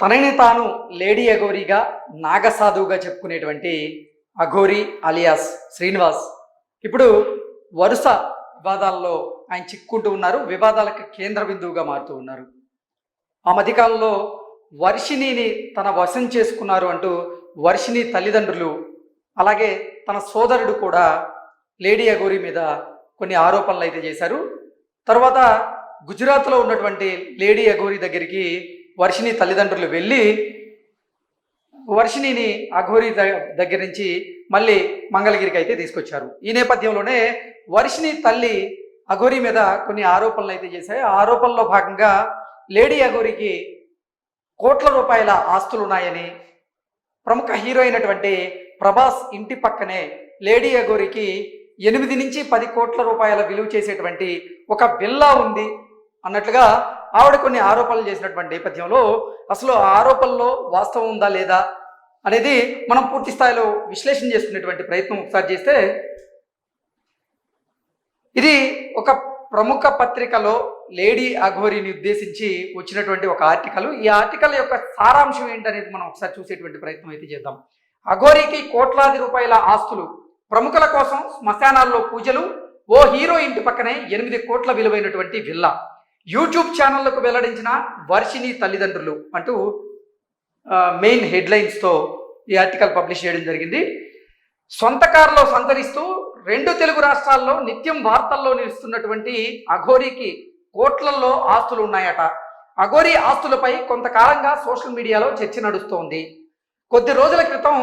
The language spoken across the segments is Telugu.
తనని తాను లేడీ అఘోరీగా నాగసాధువుగా చెప్పుకునేటువంటి అఘోరి అలియాస్ శ్రీనివాస్. ఇప్పుడు వరుస వివాదాల్లో ఆయన చిక్కుంటూ ఉన్నారు వివాదాలకు కేంద్ర బిందువుగా మారుతూ ఉన్నారు. ఆ మధ్యకాలంలో వర్షిణిని తన వశం చేసుకున్నారు అంటూ వర్షిణి తల్లిదండ్రులు అలాగే తన సోదరుడు కూడా లేడీ అఘోరి మీద కొన్ని ఆరోపణలు అయితే చేశారు. తర్వాత గుజరాత్లో ఉన్నటువంటి లేడీ అఘోరి దగ్గరికి వర్షిణి తల్లిదండ్రులు వెళ్ళి వర్షిణిని అఘోరి ద- దగ్గర నుంచి మళ్ళీ మంగళగిరికి అయితే తీసుకొచ్చారు. ఈ నేపథ్యంలోనే వర్షిణి తల్లి అఘోరి మీద కొన్ని ఆరోపణలు అయితే చేశాయి. ఆ ఆరోపణలో భాగంగా లేడీ అఘోరికి కోట్ల రూపాయల ఆస్తులు ఉన్నాయని ప్రముఖ హీరో అయినటువంటి ప్రభాస్ ఇంటి పక్కనే లేడీ అఘోరికి ఎనిమిది నుంచి పది కోట్ల రూపాయల విలువ చేసేటువంటి ఒక బిల్లా ఉంది అన్నట్లుగా ఆవిడ కొన్ని ఆరోపణలు చేసినటువంటి నేపథ్యంలో అసలు ఆ ఆరోపణలో వాస్తవం ఉందా లేదా అనేది మనం పూర్తి స్థాయిలో విశ్లేషణ చేసుకునేటువంటి ప్రయత్నం ఒకసారి చేస్తే ఇది ఒక ప్రముఖ పత్రికలో లేడీ అఘోరిని ఉద్దేశించి వచ్చినటువంటి ఒక ఆర్టికల్. ఈ ఆర్టికల్ యొక్క సారాంశం ఏంటనేది మనం ఒకసారి చూసేటువంటి ప్రయత్నం అయితే చేద్దాం. అఘోరికి కోట్లాది రూపాయల ఆస్తులు ప్రముఖుల కోసం శ్మశానాల్లో పూజలు ఓ హీరో ఇంటి పక్కనే ఎనిమిది కోట్ల విలువైనటువంటి విల్లా. యూట్యూబ్ ఛానళ్ళకు వెల్లడించిన వర్షిణి తల్లిదండ్రులు అంటూ మెయిన్ హెడ్లైన్స్తో ఈ ఆర్టికల్ పబ్లిష్ చేయడం జరిగింది. సొంత కారులో సంచరిస్తూ రెండు తెలుగు రాష్ట్రాల్లో నిత్యం వార్తల్లో నిలుస్తున్నటువంటి అఘోరికి కోట్లల్లో ఆస్తులు ఉన్నాయట. అఘోరి ఆస్తులపై కొంతకాలంగా సోషల్ మీడియాలో చర్చ నడుస్తోంది. కొద్ది రోజుల క్రితం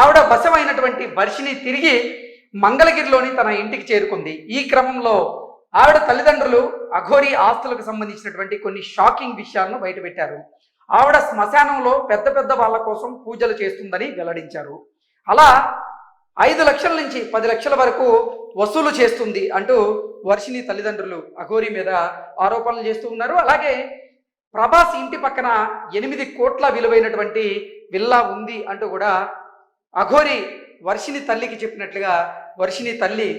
ఆవిడ వశమైనటువంటి వర్షిని తిరిగి మంగళగిరిలోని తన ఇంటికి చేరుకుంది. ఈ క్రమంలో ఆవిడ తల్లిదండ్రులు అఘోరి ఆస్తులకు సంబంధించినటువంటి కొన్ని షాకింగ్ విషయాలను బయటపెట్టారు ఆవిడ శ్మశానంలో పెద్ద పెద్ద వాళ్ళ కోసం పూజలు చేస్తుందని వెల్లడించారు. అలా ఐదు లక్షల నుంచి పది లక్షల వరకు వసూలు చేస్తుంది అంటూ వర్షిని తల్లిదండ్రులు అఘోరి మీద ఆరోపణలు చేస్తూ ఉన్నారు. అలాగే ప్రభాస్ ఇంటి పక్కన ఎనిమిది కోట్ల విలువైనటువంటి విల్లా ఉంది అంటూ కూడా అఘోరి వర్షిని తల్లికి చెప్పినట్లుగా వర్షిని తల్లి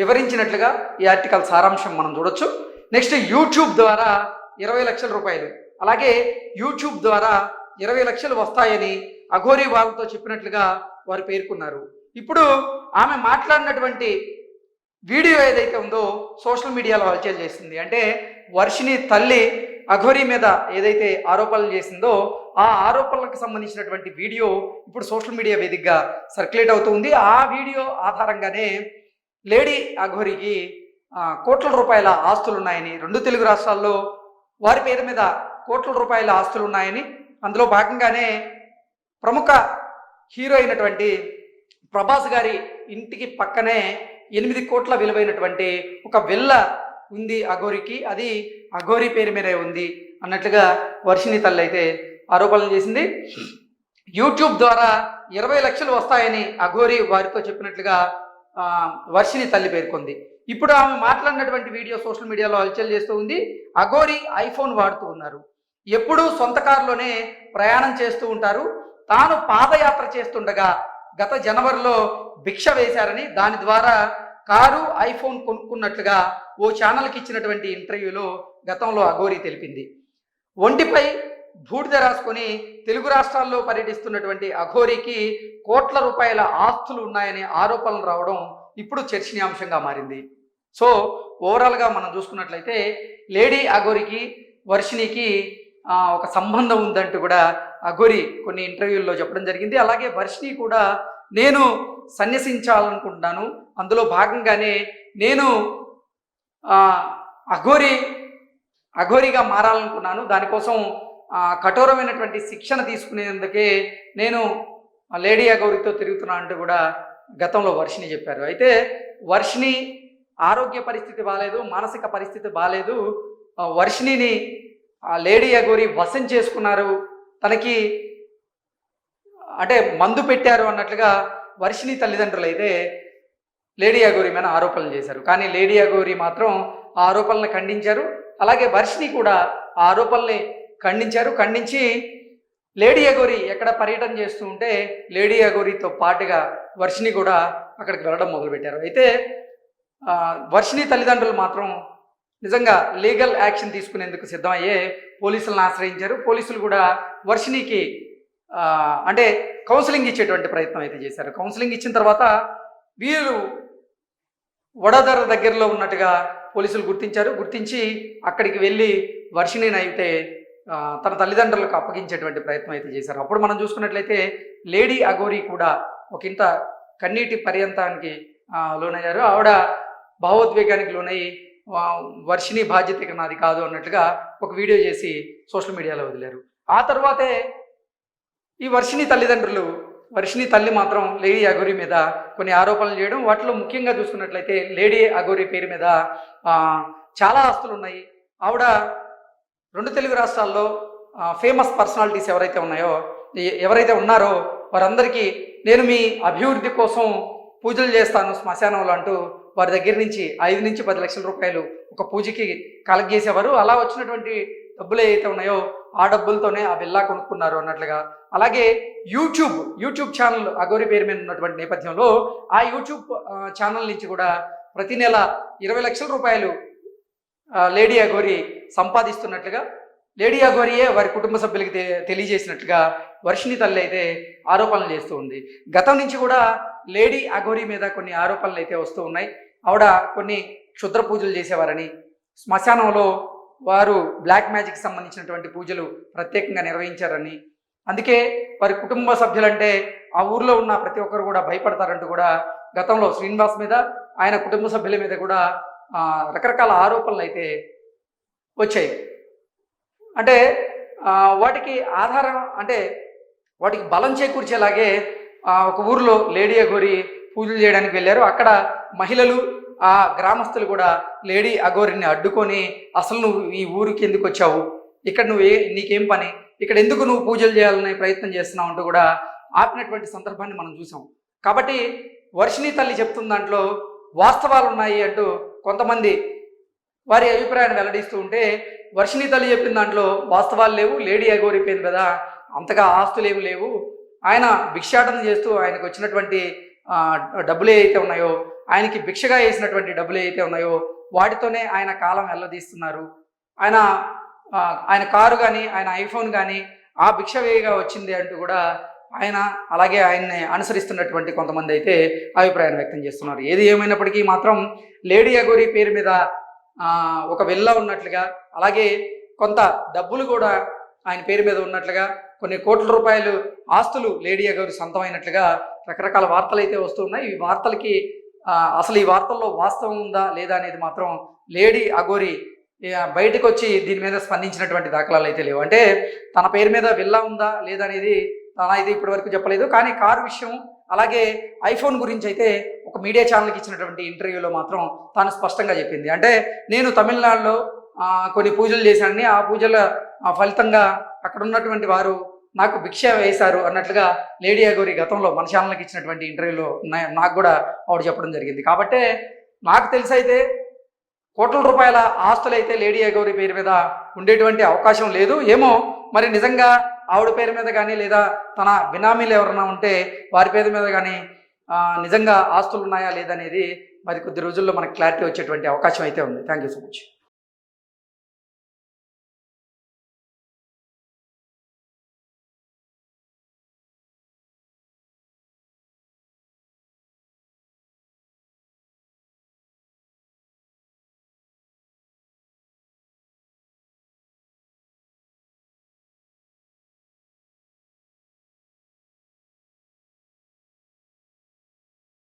వివరించినట్లుగా ఈ ఆర్టికల్ సారాంశం మనం చూడొచ్చు. నెక్స్ట్ యూట్యూబ్ ద్వారా ఇరవై లక్షల రూపాయలు. అలాగే యూట్యూబ్ ద్వారా ఇరవై లక్షలు వస్తాయని అఘోరి వాళ్ళతో చెప్పినట్లుగా వారు పేర్కొన్నారు. ఇప్పుడు ఆమె మాట్లాడినటువంటి వీడియో ఏదైతే ఉందో సోషల్ మీడియాలో హల్చల్ చేసింది. అంటే వర్షిని తల్లి అఘోరి మీద ఏదైతే ఆరోపణలు చేసిందో ఆ ఆరోపణలకు సంబంధించినటువంటి వీడియో ఇప్పుడు సోషల్ మీడియా వేదికగా సర్క్యులేట్ అవుతుంది ఆ వీడియో ఆధారంగానే లేడీ అఘోరికి కోట్ల రూపాయల ఆస్తులు ఉన్నాయని రెండు తెలుగు రాష్ట్రాల్లో వారి పేరు మీద కోట్ల రూపాయల ఆస్తులు ఉన్నాయని అందులో భాగంగానే ప్రముఖ హీరో అయినటువంటి ప్రభాస్ గారి ఇంటికి పక్కనే ఎనిమిది కోట్ల విలువైనటువంటి ఒక విల్ల ఉంది అఘోరికి. అది అఘోరి పేరు మీదే ఉంది అన్నట్లుగా వర్షిని తల్లి అయితే ఆరోపణలు చేసింది. యూట్యూబ్ ద్వారా ఇరవై లక్షలు వస్తాయని అఘోరి వారితో చెప్పినట్లుగా వర్షిని తల్లి పేర్కొంది. ఇప్పుడు ఆమె మాట్లాడినటువంటి వీడియో సోషల్ మీడియాలో హల్చల్ చేస్తూ ఉంది. అఘోరి ఐఫోన్ వాడుతూ ఉన్నారు. ఎప్పుడూ సొంత కారులోనే ప్రయాణం చేస్తూ ఉంటారు. తాను పాదయాత్ర చేస్తుండగా గత జనవరిలో భిక్ష వేశారని దాని ద్వారా కారు ఐఫోన్ కొనుక్కున్నట్లుగా ఓ ఛానల్కి ఇచ్చినటువంటి ఇంటర్వ్యూలో గతంలో అఘోరి తెలిపింది. ఒంటిపై బూడిద రాసుకొని తెలుగు రాష్ట్రాల్లో పర్యటిస్తున్నటువంటి అఘోరికి కోట్ల రూపాయల ఆస్తులు ఉన్నాయనే ఆరోపణలు రావడం ఇప్పుడు చర్చనీయాంశంగా మారింది. సో ఓవరాల్గా మనం చూసుకున్నట్లయితే లేడీ అఘోరికి వర్షినికి ఒక సంబంధం ఉందంటూ కూడా అఘోరి కొన్ని ఇంటర్వ్యూల్లో చెప్పడం జరిగింది. అలాగే వర్షిని కూడా నేను సన్యసించాలనుకుంటున్నాను. అందులో భాగంగానే నేను అఘోరి అఘోరిగా మారాలనుకున్నాను. దానికోసం కఠోరమైనటువంటి శిక్షణ తీసుకునేందుకే నేను లేడీ అగౌరితో తిరుగుతున్నా అంటూ కూడా గతంలో వర్షిని చెప్పారు. అయితే వర్షిని ఆరోగ్య పరిస్థితి బాగాలేదు మానసిక పరిస్థితి బాగాలేదు వర్షిణిని లేడీ అగౌరి వశం చేసుకున్నారు. తనకి అంటే మందు పెట్టారు అన్నట్లుగా వర్షిణి తల్లిదండ్రులు అయితే లేడీ అగౌరి మీద ఆరోపణలు చేశారు. కానీ లేడీ అఘోరి మాత్రం ఆ ఆరోపణలను ఖండించారు. అలాగే వర్షిణి కూడా ఆ ఆరోపణల్ని ఖండించారు. ఖండించి లేడీ అగోరి ఎక్కడ పర్యటన చేస్తూ ఉంటే లేడీ అగోరితో పాటుగా వర్షిని కూడా అక్కడికి వెళ్ళడం మొదలుపెట్టారు. అయితే వర్షిని తల్లిదండ్రులు మాత్రం నిజంగా లీగల్ యాక్షన్ తీసుకునేందుకు సిద్ధమయ్యే పోలీసులను ఆశ్రయించారు. పోలీసులు కూడా వర్షినికి అంటే కౌన్సిలింగ్ ఇచ్చేటువంటి ప్రయత్నం అయితే చేశారు. కౌన్సిలింగ్ ఇచ్చిన తర్వాత వీరు వడదర దగ్గరలో ఉన్నట్టుగా పోలీసులు గుర్తించారు. గుర్తించి అక్కడికి వెళ్ళి వర్షిని అయితే తన తల్లిదండ్రులకు అప్పగించేటువంటి ప్రయత్నం అయితే చేశారు. అప్పుడు మనం చూసుకున్నట్లయితే లేడీ అగోరి కూడా ఒక ఇంత కన్నీటి పర్యంతానికి లోనయ్యారు. ఆవిడ భావోద్వేగానికి లోనై వర్షిణి వర్షిని బాధ్యత ఇక నాది కాదు అన్నట్టుగా ఒక వీడియో చేసి సోషల్ మీడియాలో వదిలారు. ఆ తర్వాతే ఈ వర్షిని తల్లిదండ్రులు వర్షిని తల్లి మాత్రం లేడీ అగోరి మీద కొన్ని ఆరోపణలు చేయడం వాటిలో ముఖ్యంగా చూసుకున్నట్లయితే లేడీ అగోరి పేరు మీద చాలా ఆస్తులు ఉన్నాయి ఆవిడ రెండు తెలుగు రాష్ట్రాల్లో ఫేమస్ పర్సనాలిటీస్ ఎవరైతే ఉన్నాయో ఎవరైతే ఉన్నారో వారందరికీ నేను మీ అభివృద్ధి కోసం పూజలు చేస్తాను శ్మశానంలో అంటూ వారి దగ్గర నుంచి ఐదు నుంచి పది లక్షల రూపాయలు ఒక పూజకి కలెక్ట్ చేసేవారు. అలా వచ్చినటువంటి డబ్బులు ఏవైతే ఉన్నాయో ఆ డబ్బులతోనే ఆ బిల్లా కొనుక్కున్నారు అన్నట్లుగా. అలాగే యూట్యూబ్ యూట్యూబ్ ఛానల్ అగోరి పేరు మీద ఉన్నటువంటి నేపథ్యంలో ఆ యూట్యూబ్ ఛానల్ నుంచి కూడా ప్రతి నెల ఇరవై లక్షల రూపాయలు లేడీ అగోరి సంపాదిస్తున్నట్లుగా లేడీ అఘోరియే వారి కుటుంబ సభ్యులకి తెలియజేసినట్లుగా వర్షిణి తల్లి అయితే ఆరోపణలు చేస్తూ ఉంది. గతం నుంచి కూడా లేడీ అగోరి మీద కొన్ని ఆరోపణలు అయితే వస్తూ ఉన్నాయి. ఆవిడ కొన్ని క్షుద్ర పూజలు చేసేవారని శ్మశానంలో వారు బ్లాక్ మ్యాజిక్ సంబంధించినటువంటి పూజలు ప్రత్యేకంగా నిర్వహించారని అందుకే వారి కుటుంబ సభ్యులంటే ఆ ఊర్లో ఉన్న ప్రతి ఒక్కరు కూడా భయపడతారంటూ కూడా గతంలో శ్రీనివాస్ మీద ఆయన కుటుంబ సభ్యుల మీద కూడా రకరకాల ఆరోపణలు అయితే వచ్చాయి. అంటే వాటికి ఆధారం అంటే వాటికి బలం చేకూర్చేలాగే ఒక ఊరిలో లేడీ అఘోరి పూజలు చేయడానికి వెళ్ళారు. అక్కడ మహిళలు ఆ గ్రామస్తులు కూడా లేడీ అఘోరిని అడ్డుకొని అసలు నువ్వు ఈ ఊరికి ఎందుకు వచ్చావు? ఇక్కడ నువ్వు ఏ నీకేం పని? ఇక్కడ ఎందుకు నువ్వు పూజలు చేయాలనే ప్రయత్నం చేస్తున్నావు? అంటూ కూడా ఆపినటువంటి సందర్భాన్ని మనం చూసాం. కాబట్టి వర్షిణి తల్లి చెప్తున్న దాంట్లో వాస్తవాలు ఉన్నాయి అంటూ కొంతమంది వారి అభిప్రాయాన్ని వెల్లడిస్తూ ఉంటే వర్షిణి తల్లి చెప్పిన దాంట్లో వాస్తవాలు లేవు లేడీ అగోరిపోయింది పేరు కదా అంతగా ఆస్తులు ఏమి లేవు. ఆయన భిక్షాటన చేస్తూ ఆయనకు వచ్చినటువంటి డబ్బులు ఏవైతే ఉన్నాయో ఆయనకి భిక్షగా వేసినటువంటి డబ్బులు ఏవైతే ఉన్నాయో వాటితోనే ఆయన కాలం వెళ్ళదీస్తున్నారు ఆయన ఆయన కారు కానీ ఆయన ఐఫోన్ కానీ ఆ భిక్ష వేయగా వచ్చింది అంటూ కూడా ఆయన అలాగే ఆయన్ని అనుసరిస్తున్నటువంటి కొంతమంది అయితే అభిప్రాయాన్ని వ్యక్తం చేస్తున్నారు. ఏది ఏమైనప్పటికీ మాత్రం లేడీ అగోరి పేరు మీద ఒక వెళ్ళ ఉన్నట్లుగా అలాగే కొంత డబ్బులు కూడా ఆయన పేరు మీద ఉన్నట్లుగా కొన్ని కోట్ల రూపాయలు ఆస్తులు లేడీ గారు సొంతమైనట్లుగా రకరకాల వార్తలు అయితే వస్తున్నాయి. ఈ వార్తలకి అసలు ఈ వార్తల్లో వాస్తవం ఉందా లేదా అనేది మాత్రం లేడీ అగోరి బయటకు వచ్చి దీని మీద స్పందించినటువంటి దాఖలాలు అయితే లేవు. అంటే తన పేరు మీద విల్లా ఉందా లేదా అనేది తన అయితే ఇప్పటి వరకు చెప్పలేదు. కానీ కారు విషయం అలాగే ఐఫోన్ గురించి అయితే మీడియా ఛానల్కి ఇచ్చినటువంటి ఇంటర్వ్యూలో మాత్రం తాను స్పష్టంగా చెప్పింది. అంటే నేను తమిళనాడులో కొన్ని పూజలు చేశానని ఆ పూజల ఫలితంగా అక్కడ ఉన్నటువంటి వారు నాకు భిక్ష వేశారు అన్నట్లుగా లేడీ అగోరి గతంలో మన ఛానల్కి ఇచ్చినటువంటి ఇంటర్వ్యూలో నాకు కూడా ఆవిడ చెప్పడం జరిగింది. కాబట్టే నాకు తెలిసి అయితే కోట్ల రూపాయల ఆస్తులు అయితే లేడీ అగౌరి పేరు మీద ఉండేటువంటి అవకాశం లేదు. ఏమో మరి నిజంగా ఆవిడ పేరు మీద కానీ లేదా తన బినామీలు ఎవరైనా ఉంటే వారి పేరు మీద కానీ నిజంగా ఆస్తులు ఉన్నాయా లేదనేది మరి కొద్ది రోజుల్లో మనకు క్లారిటీ వచ్చేటువంటి అవకాశం అయితే ఉంది. Thank you so much